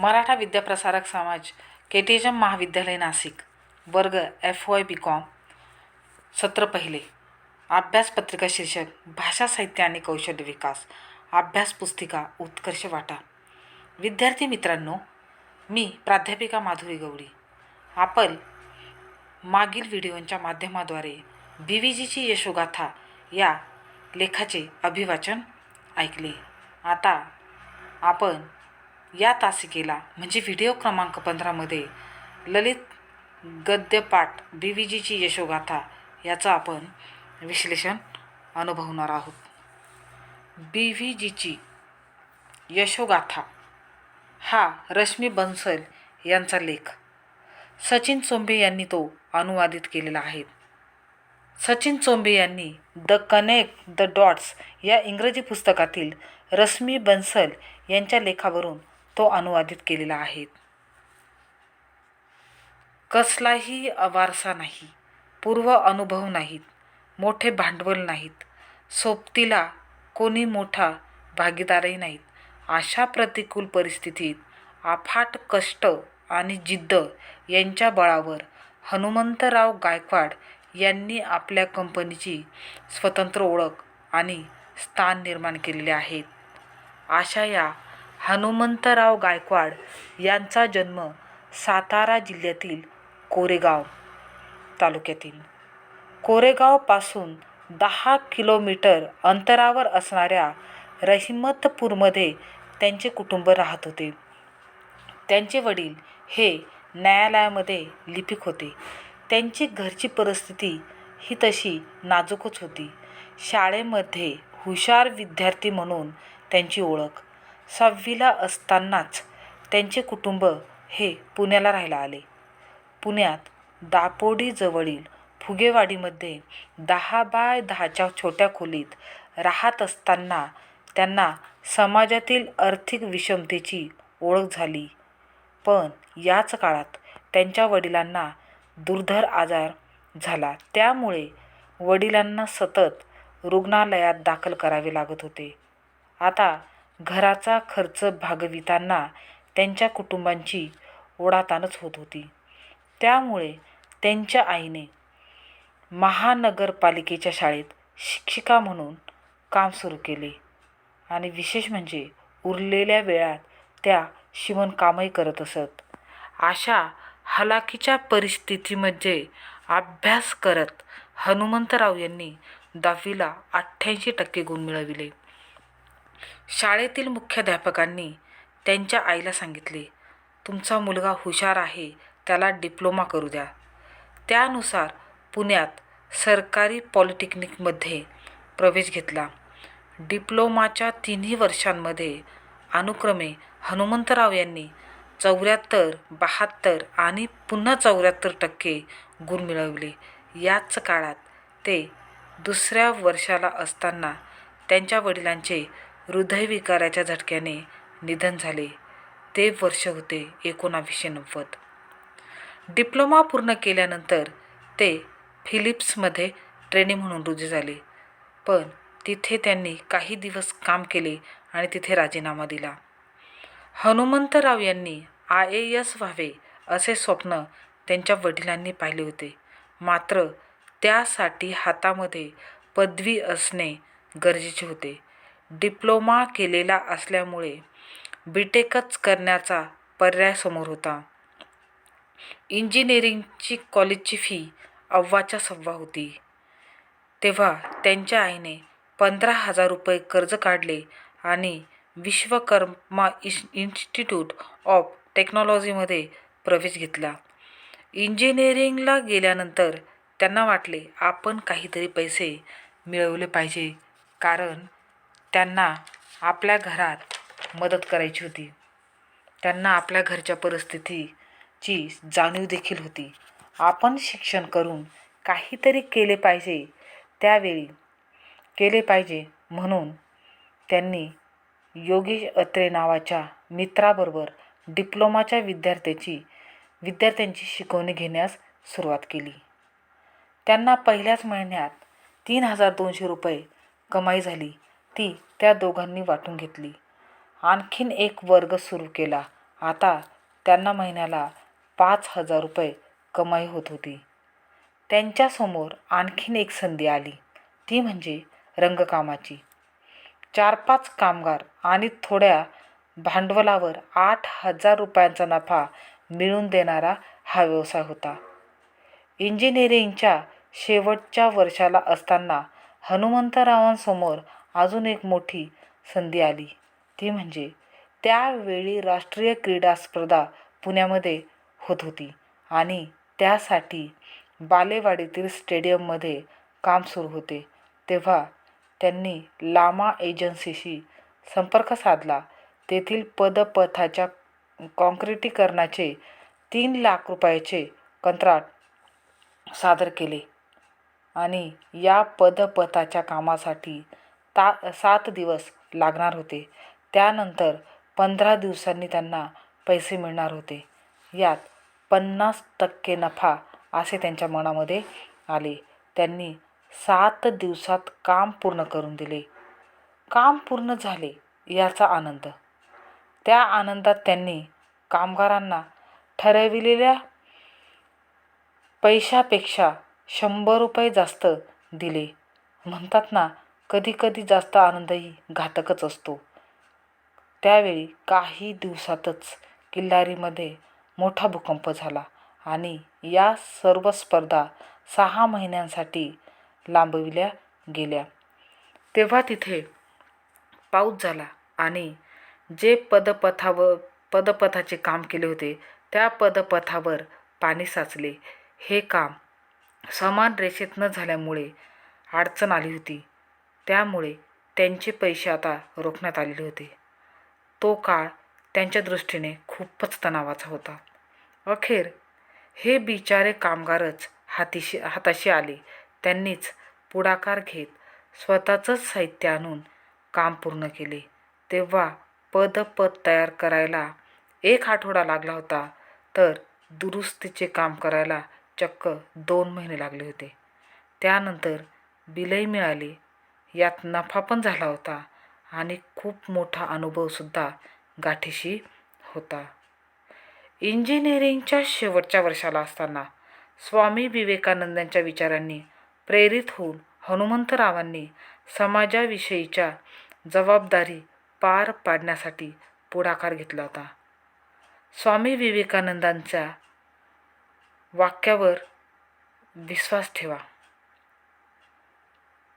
मराठा विद्याप्रसारक समाज के T H M महाविद्यालय नाशिक वर्ग एफ वाय बी कॉम. सत्र पहिले. अभ्यास पत्रिका शीर्षक भाषा साहित्य आणि कौशल्य विकास. अभ्यास पुस्तिका उत्कर्ष वाटा. विद्यार्थी मित्रांनो मी प्राध्यापिका माधुरी गवळी आपण मागील व्हिडिओंच्या माध्यमाद्वारे बी व्ही जीची यशोगाथा या लेखाचे अभिवाचन ऐकले. आता आपण या तासिकेला म्हणजे व्हिडिओ क्रमांक पंधरामध्ये ललित गद्यपाठ बी व्ही जीची यशोगाथा याचं आपण विश्लेषण अनुभवणार आहोत. बी व्ही जीची यशोगाथा हा रश्मी बन्सल यांचा लेख. सचिन चोंबे यांनी तो अनुवादित केलेला आहे. सचिन चोंबे यांनी द कनेक्ट द डॉट्स या इंग्रजी पुस्तकातील रश्मी बन्सल यांच्या लेखावरून तो अनुवादित केलेला आहे. कसलाही वारसा नाही पूर्व अनुभव नाहीत मोठे भांडवल नाहीत सोबतीला कोणी मोठा भागीदारही नाहीत. अशा प्रतिकूल परिस्थितीत अफाट कष्ट आणि जिद्द यांच्या बळावर हनुमंतराव गायकवाड यांनी आपल्या कंपनीची स्वतंत्र ओळख आणि स्थान निर्माण केलेले आहेत. अशा या हनुमंतराव गायकवाड यांचा जन्म सातारा जिल्ह्यातील कोरेगाव तालुक्यातील. कोरेगावपासून दहा किलोमीटर अंतरावर असणाऱ्या रहिमतपूरमध्ये त्यांचे कुटुंब राहत होते. त्यांचे वडील हे न्यायालयामध्ये लिपिक होते. त्यांची घरची परिस्थिती ही तशी नाजूकच होती. शाळेमध्ये हुशार विद्यार्थी म्हणून त्यांची ओळख सहावीला असतानाच त्यांचे कुटुंब हे पुण्याला राहायला आले. पुण्यात दापोडीजवळील फुगेवाडीमध्ये दहा बाय दहाच्या छोट्या खोलीत राहत असताना त्यांना समाजातील आर्थिक विषमतेची ओळख झाली. पण याच काळात त्यांच्या वडिलांना दुर्धर आजार झाला. त्यामुळे वडिलांना सतत रुग्णालयात दाखल करावे लागत होते. आता घराचा खर्च भागविताना त्यांच्या कुटुंबांची ओढाताणच होत होती. त्यामुळे त्यांच्या आईने महानगरपालिकेच्या शाळेत शिक्षिका म्हणून काम सुरू केले आणि विशेष म्हणजे उरलेल्या वेळात त्या शिवणकामही करत असत. अशा हलाखीच्या परिस्थितीमध्ये अभ्यास करत हनुमंतराव यांनी दहावीला अठ्ठ्याऐंशी टक्के गुण मिळविले. शाळेतील मुख्याध्यापकांनी त्यांच्या आईला सांगितले तुमचा मुलगा हुशार आहे त्याला डिप्लोमा करू द्या. त्यानुसार पुण्यात सरकारी पॉलिटेक्निकमध्ये प्रवेश घेतला. डिप्लोमाच्या तिन्ही वर्षांमध्ये अनुक्रमे हनुमंतराव यांनी चौऱ्याहत्तर बहात्तर आणि पुन्हा चौऱ्याहत्तर टक्के गुण मिळवले. याच काळात ते दुसऱ्या वर्षाला असताना त्यांच्या वडिलांचे हृदयविकाराच्या झटक्याने निधन झाले. ते वर्ष होते एकोणावीसशे नव्वद. डिप्लोमा पूर्ण केल्यानंतर ते फिलिप्समध्ये ट्रेनी म्हणून रुजू झाले. पण तिथे त्यांनी काही दिवस काम केले आणि तिथे राजीनामा दिला. हनुमंतराव यांनी आय ए एस व्हावे असे स्वप्न त्यांच्या वडिलांनी पाहिले होते. मात्र त्यासाठी हातामध्ये पदवी असणे गरजेचे होते. डिप्लोमा केलेला असल्यामुळे बीटेकच करण्याचा पर्याय समोर होता. इंजिनिअरिंगची कॉलेजची फी अव्वाच्या सव्वा होती. तेव्हा त्यांच्या आईने पंधरा हजार रुपये कर्ज काढले आणि विश्वकर्मा इश इन्स्टिट्यूट ऑफ टेक्नॉलॉजीमध्ये प्रवेश घेतला. इंजिनिअरिंगला गेल्यानंतर त्यांना वाटले आपण काहीतरी पैसे मिळवले पाहिजे. कारण त्यांना आपल्या घरात मदत करायची होती. त्यांना आपल्या घरच्या परिस्थितीची जाणीव देखील होती. आपण शिक्षण करून काहीतरी केले पाहिजे त्यावेळी केले पाहिजे म्हणून त्यांनी योगेश अत्रे नावाच्या मित्राबरोबर डिप्लोमाच्या विद्यार्थ्याची विद्यार्थ्यांची शिकवणी घेण्यास सुरुवात केली. त्यांना पहिल्याच महिन्यात तीन हजार दोनशे रुपये कमाई झाली. ती त्या दोघांनी वाटून घेतली. आणखीन एक वर्ग सुरू केला. आता त्यांना महिन्याला पाच हजार रुपये कमाई होत होती. त्यांच्यासमोर आणखीन एक संधी आली. ती म्हणजे रंगकामाची. चार पाच कामगार आणि थोड्या भांडवलावर आठ हजार रुपयांचा नफा मिळून देणारा हा व्यवसाय होता. इंजिनिअरिंगच्या शेवटच्या वर्षाला असताना हनुमंतरावांसमोर अजून एक मोठी संधी आली. ती म्हणजे त्यावेळी राष्ट्रीय क्रीडा स्पर्धा पुण्यामध्ये होत होती आणि त्यासाठी बालेवाडीतील स्टेडियममध्ये काम सुरू होते. तेव्हा त्यांनी लामा एजन्सीशी संपर्क साधला. तेथील पदपथाच्या काँक्रिटीकरणाचे तीन लाख रुपयाचे कंत्राट सादर केले आणि या पदपथाच्या कामासाठी ता सात दिवस लागणार होते. त्यानंतर पंधरा दिवसांनी त्यांना पैसे मिळणार होते. यात पन्नास टक्के नफा असे त्यांच्या मनामध्ये आले. त्यांनी सात दिवसात काम पूर्ण करून दिले. काम पूर्ण झाले याचा आनंद. त्या आनंदात त्यांनी कामगारांना ठरविलेल्या पैशापेक्षा शंभर रुपये जास्त दिले. म्हणतात ना कधीकधी जास्त आनंदही घातकच असतो. त्यावेळी काही दिवसातच किल्लारीमध्ये मोठा भूकंप झाला आणि या सर्व स्पर्धा सहा महिन्यांसाठी लांबविल्या गेल्या. तेव्हा तिथे पाऊस झाला आणि जे पदपथावर पदपथाचे काम केले होते त्या पदपथावर पाणी साचले. हे काम समान रेषेत न झाल्यामुळे अडचण आली होती. त्यामुळे त्यांचे पैसे आता रोखण्यात आलेले होते. तो काळ त्यांच्या दृष्टीने खूपच तणावाचा होता. अखेर हे बिचारे कामगारच हातीशी हाताशी आले. त्यांनीच पुढाकार घेत स्वतःचंच साहित्य आणून काम पूर्ण केले. तेव्हा पदपद तयार करायला एक आठवडा लागला होता तर दुरुस्तीचे काम करायला चक्क दोन महिने लागले होते. त्यानंतर बिलही मिळाले यात नफा पण झाला होता आणि खूप मोठा अनुभवसुद्धा गाठीशी होता. इंजिनिअरिंगच्या शेवटच्या वर्षाला असताना स्वामी विवेकानंदांच्या विचारांनी प्रेरित होऊन हनुमंतरावांनी समाजाविषयीच्या जबाबदारी पार पाडण्यासाठी पुढाकार घेतला होता. स्वामी विवेकानंदांच्या वाक्यावर विश्वास ठेवा.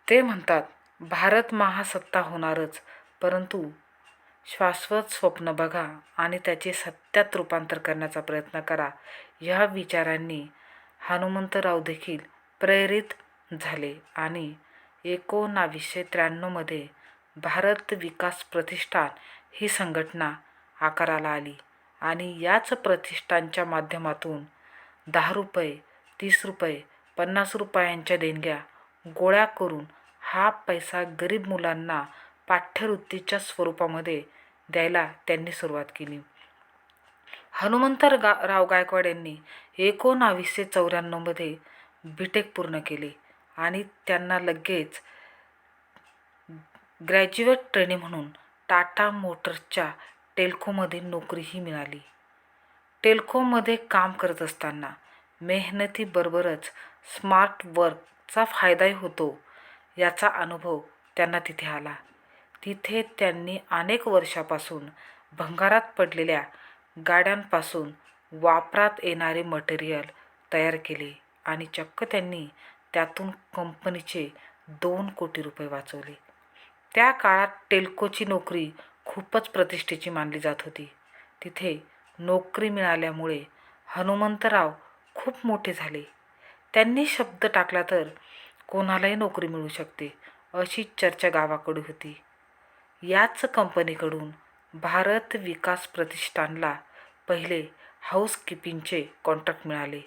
ते म्हणतात भारत महासत्ता होणारच परंतु शाश्वत स्वप्न बघा आणि त्याचे सत्यात रूपांतर करण्याचा प्रयत्न करा. ह्या विचारांनी हनुमंतराव देखील प्रेरित झाले आणि एकोणावीसशे त्र्याण्णवमध्ये भारत विकास प्रतिष्ठान ही संघटना आकाराला आली आणि याच प्रतिष्ठानच्या माध्यमातून दहा रुपये तीस रुपये पन्नास रुपयांच्या देणग्या गोळा करून हा पैसा गरीब मुलांना पाठ्यवृत्तीच्या स्वरूपामध्ये द्यायला त्यांनी सुरुवात केली. हनुमंतर गा राव गायकवाड यांनी एकोणावीसशे चौऱ्याण्णवमध्ये बीटेक पूर्ण केले आणि त्यांना लगेच ग्रॅज्युएट ट्रेनी म्हणून टाटा मोटर्सच्या टेल्कोमध्ये नोकरीही मिळाली. टेल्कोमध्ये काम करत असताना मेहनतीबरोबरच स्मार्ट वर्कचा फायदाही होतो याचा अनुभव त्यांना तिथे आला. तिथे त्यांनी अनेक वर्षापासून भंगारात पडलेल्या गाड्यांपासून वापरात येणारे मटेरियल तयार केले आणि चक्क त्यांनी त्यातून कंपनीचे दोन कोटी रुपये वाचवले. त्या काळात टेल्कोची नोकरी खूपच प्रतिष्ठेची मानली जात होती. तिथे नोकरी मिळाल्यामुळे हनुमंतराव खूप मोठे झाले. त्यांनी शब्द टाकला तर कोणालाही नोकरी मिळू शकते अशी चर्चा गावाकडे होती. याच कंपनीकडून भारत विकास प्रतिष्ठानला पहिले हाऊसकीपिंगचे कॉन्ट्रॅक्ट मिळाले.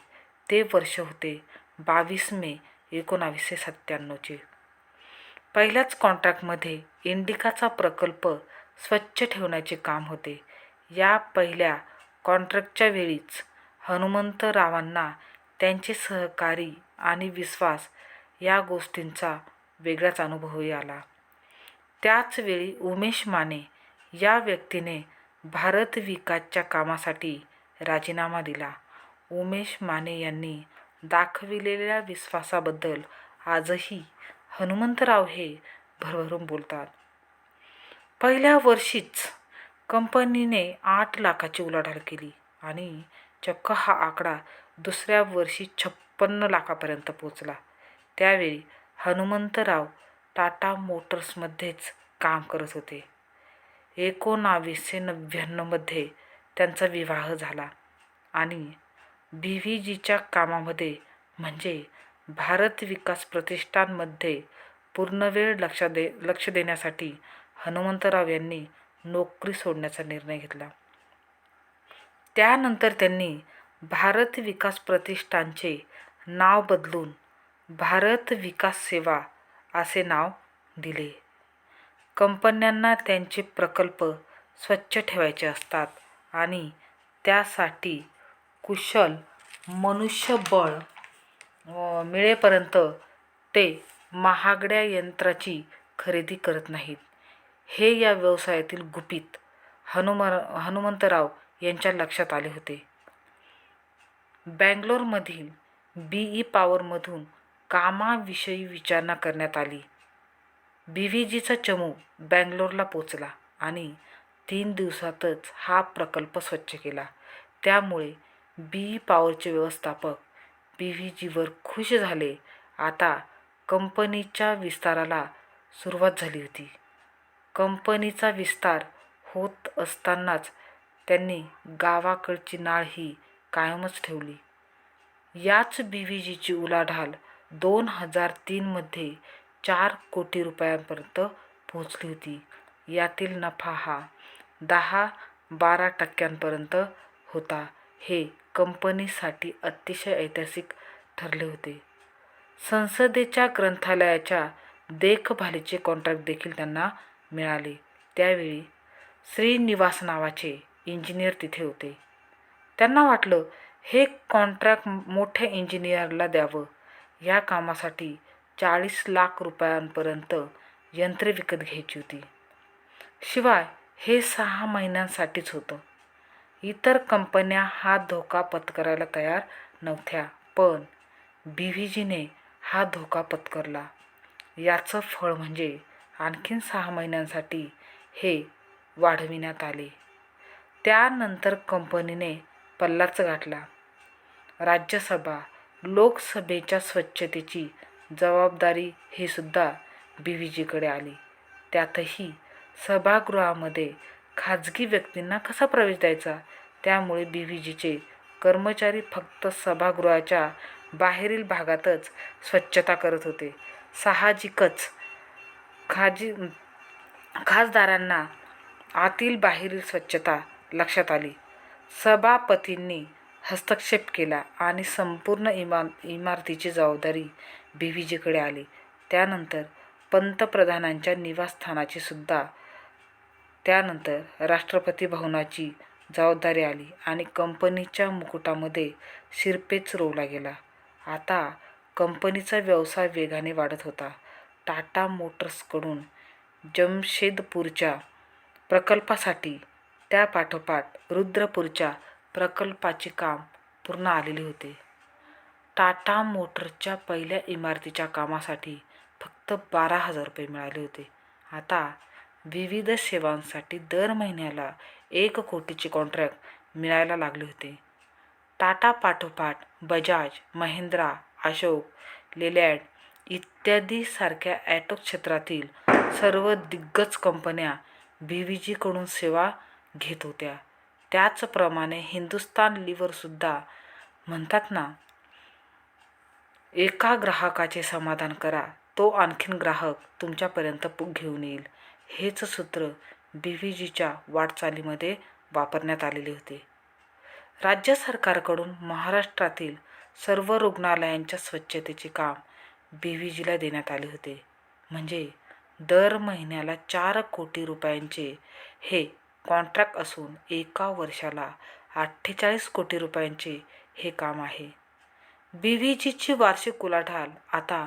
ते वर्ष होते बावीस मे एकोणावीसशे सत्त्याण्णवचे. पहिल्याच कॉन्ट्रॅक्टमध्ये इंडिकाचा प्रकल्प स्वच्छ ठेवण्याचे काम होते. या पहिल्या कॉन्ट्रॅक्टच्या वेळीच हनुमंतरावांना त्यांचे सहकारी आणि विश्वास या गोष्टींचा वेगळाच अनुभवही आला. त्याचवेळी उमेश माने या व्यक्तीने भारत विकासच्या कामासाठी राजीनामा दिला. उमेश माने यांनी दाखविलेल्या विश्वासाबद्दल आजही हनुमंतराव हे भरभरून बोलतात. पहिल्या वर्षीच कंपनीने आठ लाखाची उलाढाल केली आणि चक्क हा आकडा दुसऱ्या वर्षी छप्पन्न लाखापर्यंत पोचला त्यावेळी हनुमंतराव टाटा मोटर्समध्येच काम करत होते. एकोणावीसशे नव्याण्णवमध्ये त्यांचा विवाह झाला आणि बी व्ही जीच्या कामामध्ये म्हणजे भारत विकास प्रतिष्ठानमध्ये पूर्णवेळ लक्ष दे लक्ष देण्यासाठी हनुमंतराव यांनी नोकरी सोडण्याचा निर्णय घेतला. त्यानंतर त्यांनी भारत विकास प्रतिष्ठानचे नाव बदलून भारत विकास सेवा असे नाव दिले. कंपन्यांना त्यांचे प्रकल्प स्वच्छ ठेवायचे असतात आणि त्यासाठी कुशल मनुष्यबळ मिळेपर्यंत ते महागड्या यंत्राची खरेदी करत नाहीत. हे या व्यवसायातील गुपित हनुम हनुमंतराव यांच्या लक्षात आले होते. बँगलोरमधील बी ई पॉवरमधून कामाविषयी विचारणा करण्यात आली. बी व्ही जीचा चमू बँगलोरला पोचला आणि तीन दिवसातच हा प्रकल्प स्वच्छ केला. त्यामुळे बी ई पॉवरचे व्यवस्थापक बी व्ही जीवर खुश झाले. आता कंपनीच्या विस्ताराला सुरुवात झाली होती. कंपनीचा विस्तार होत असतानाच त्यांनी गावाकडची नाळ ही कायमच ठेवली. याच बी व्ही जीची उलाढाल दोन हजार तीनमध्ये चार कोटी रुपयांपर्यंत पोहोचली होती. यातील नफा हा दहा बारा टक्क्यांपर्यंत होता. हे कंपनीसाठी अतिशय ऐतिहासिक ठरले होते. संसदेच्या ग्रंथालयाच्या देखभालीचे कॉन्ट्रॅक्ट देखील त्यांना मिळाले. त्यावेळी श्रीनिवास नावाचे इंजिनियर तिथे होते. त्यांना वाटलं हे कॉन्ट्रॅक्ट मोठ्या इंजिनियरला द्यावं. या कामासाठी चाळीस लाख रुपयांपर्यंत यंत्रे विकत घ्यायची होती. शिवाय हे सहा महिन्यांसाठीच होतं. इतर कंपन्या हा धोका पत्करायला तयार नव्हत्या पण बी व्ही जीने हा धोका पत्करला. याचं फळ म्हणजे आणखीन सहा महिन्यांसाठी हे वाढविण्यात आले. त्यानंतर कंपनीने पल्लाच गाठला. राज्यसभा लोकसभेच्या स्वच्छतेची जबाबदारी ही सुद्धा बी आली. त्यातही सभागृहामध्ये खाजगी व्यक्तींना कसा प्रवेश द्यायचा? त्यामुळे बी कर्मचारी फक्त सभागृहाच्या बाहेरील भागातच स्वच्छता करत होते. साहजिकच खाजी खासदारांना आतील बाहेरील स्वच्छता लक्षात आली. सभापतींनी हस्तक्षेप केला आणि संपूर्ण इमा इमारतीची जबाबदारी बी व्ही जीकडे आली. त्यानंतर पंतप्रधानांच्या निवासस्थानाची सुद्धा त्यानंतर राष्ट्रपती भवनाची जबाबदारी आली आणि कंपनीच्या मुकुटामध्ये शिरपेच रोवला गेला. आता कंपनीचा व्यवसाय वेगाने वाढत होता. टाटा मोटर्सकडून जमशेदपूरच्या प्रकल्पासाठी त्यापाठोपाठ रुद्रपूरच्या प्रकल्पाचे काम पूर्ण आलेले होते. टाटा मोटर्सच्या पहिल्या इमारतीच्या कामासाठी फक्त बारा हजार रुपये मिळाले होते. आता विविध सेवांसाठी दर महिन्याला एक कोटीचे कॉन्ट्रॅक्ट मिळायला लागले होते. टाटा पाठोपाठ बजाज महिंद्रा अशोक लेलँड इत्यादी सारख्या ॲटो क्षेत्रातील सर्व दिग्गज कंपन्या बी व्ही जीकडून सेवा घेत होत्या. त्याचप्रमाणे हिंदुस्तान लिव्हरसुद्धा म्हणतात ना एका ग्राहकाचे समाधान करा तो आणखीन ग्राहक तुमच्यापर्यंत घेऊन येईल. हेच सूत्र बी व्ही जीच्या वाटचालीमध्ये वापरण्यात आलेले होते. राज्य सरकारकडून महाराष्ट्रातील सर्व रुग्णालयांच्या स्वच्छतेचे काम बी व्ही जीला देण्यात आले होते. म्हणजे दर महिन्याला चार कोटी रुपयांचे हे कॉन्ट्रॅक्ट असून एका वर्षाला अठ्ठेचाळीस कोटी रुपयांचे हे काम आहे. बी व्ही जीची वार्षिक उलाढाल आता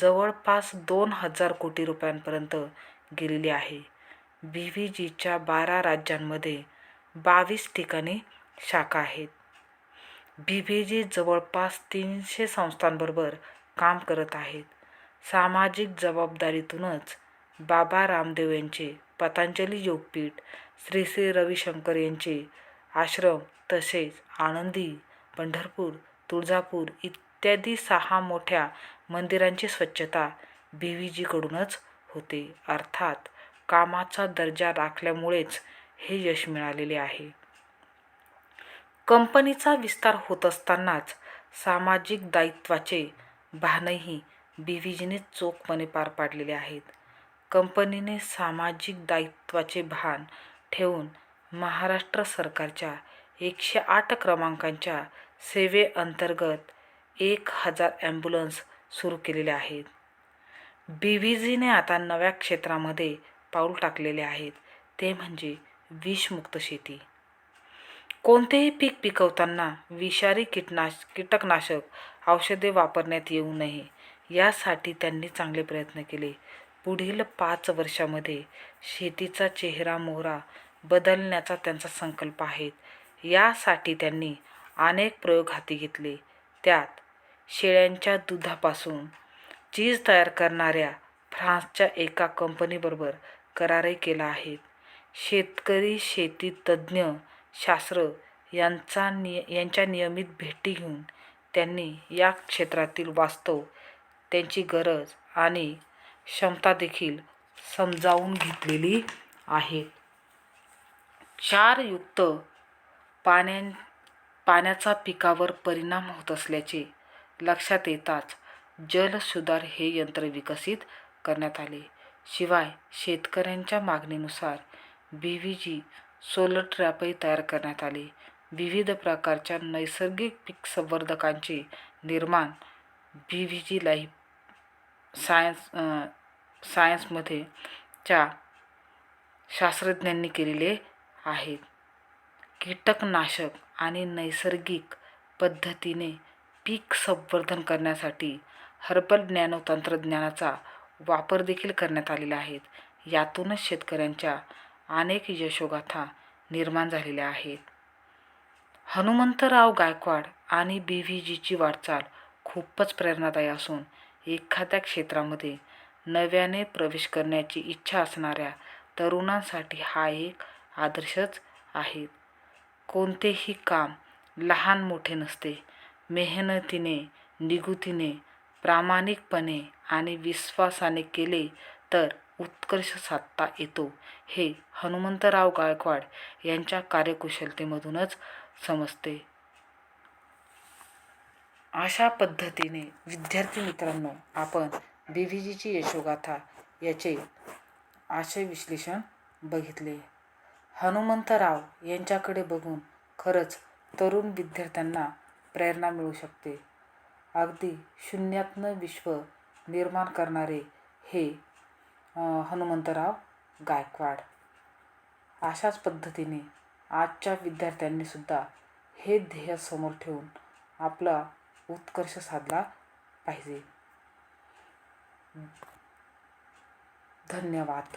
जवळपास दोन हजार कोटी रुपयांपर्यंत गेलेली आहे. बी व्ही जीच्या बारा राज्यांमध्ये बावीस ठिकाणी शाखा आहेत. बी व्ही जी जवळपास तीनशे संस्थांबरोबर काम करत आहेत. सामाजिक जबाबदारीतूनच बाबा रामदेव यांचे पतंजली योगपीठ श्री श्री रविशंकर यांचे आश्रम तसेच आनंदी पंढरपूर तुळजापूर इत्यादी सहा मोठ्या मंदिरांची स्वच्छता बी व्ही जीकडूनच होते. अर्थात कामाचा दर्जा राखल्यामुळेच हे यश मिळालेले आहे. कंपनीचा विस्तार होत असतानाच सामाजिक दायित्वाचे भानही बी व्ही जीने चोखपणे पार पाडलेले आहेत. कंपनीने सामाजिक दायित्वाचे भान ठेवून महाराष्ट्र सरकारच्या एकशे आठ क्रमांकांच्या सेवेअंतर्गत एक हजार ॲम्ब्युलन्स सुरू केलेले आहेत. बी व्ही जीने आता नव्या क्षेत्रामध्ये पाऊल टाकलेले आहेत. ते म्हणजे विषमुक्त शेती. कोणतेही पीक पिकवताना विषारी कीटनाश कीटकनाशक औषधे वापरण्यात येऊ नये यासाठी त्यांनी चांगले प्रयत्न केले. पुढील पाच वर्षामध्ये शेतीचा चेहरा मोहरा बदलण्याचा त्यांचा संकल्प आहे. यासाठी त्यांनी अनेक प्रयोग हाती घेतले. त्यात शेळ्यांच्या दुधापासून चीज तयार करणाऱ्या फ्रान्सच्या एका कंपनीबरोबर करारही केला आहे. शेतकरी शेती तज्ज्ञ शास्त्र यांचा निय यांच्या नियमित भेटी घेऊन त्यांनी या क्षेत्रातील वास्तव त्यांची गरज आणि क्षमता देखील समजावून घेतलेली आहे. क्षारयुक्त पाण्या पाण्याचा पिकावर परिणाम होत असल्याचे लक्षात येताच जलसुधार हे यंत्र विकसित करण्यात आले. शिवाय शेतकऱ्यांच्या मागणीनुसार बी व्ही जी सोलर ट्रॅपही तयार करण्यात आले. विविध प्रकारच्या नैसर्गिक पीक संवर्धकांचे निर्माण B V G life science सायन्समध्ये च्या शास्त्रज्ञांनी केलेले आहेत. कीटकनाशक आणि नैसर्गिक पद्धतीने पीक संवर्धन करण्यासाठी हर्बल ज्ञानो तंत्रज्ञानाचा वापर देखील करण्यात आलेला आहे. यातूनच शेतकऱ्यांच्या अनेक यशोगाथा निर्माण झालेल्या आहेत. हनुमंतराव गायकवाड आणि बी व्ही जीची वाटचाल खूपच प्रेरणादायी असून एखाद्या क्षेत्रामध्ये नव्याने प्रवेश करण्याची इच्छा असणाऱ्या तरुणांसाठी हा एक आदर्शच आहे. कोणतेही काम लहान मोठे नसते. मेहनतीने निगुतीने प्रामाणिकपणे आणि विश्वासाने केले तर उत्कर्ष साधता येतो हे हनुमंतराव गायकवाड यांच्या कार्यकुशलतेमधूनच समजते. अशा पद्धतीने विद्यार्थी मित्रांनो आपण बी यशोगाथा याचे आशय विश्लेषण बघितले. हनुमंतराव यांच्याकडे बघून खरंच तरुण विद्यार्थ्यांना प्रेरणा मिळू शकते. अगदी शून्यातनं विश्व निर्माण करणारे हे हनुमंतराव गायकवाड. अशाच पद्धतीने आजच्या विद्यार्थ्यांनीसुद्धा हे ध्येय समोर ठेवून आपला उत्कर्ष साधला पाहिजे. धन्यवाद.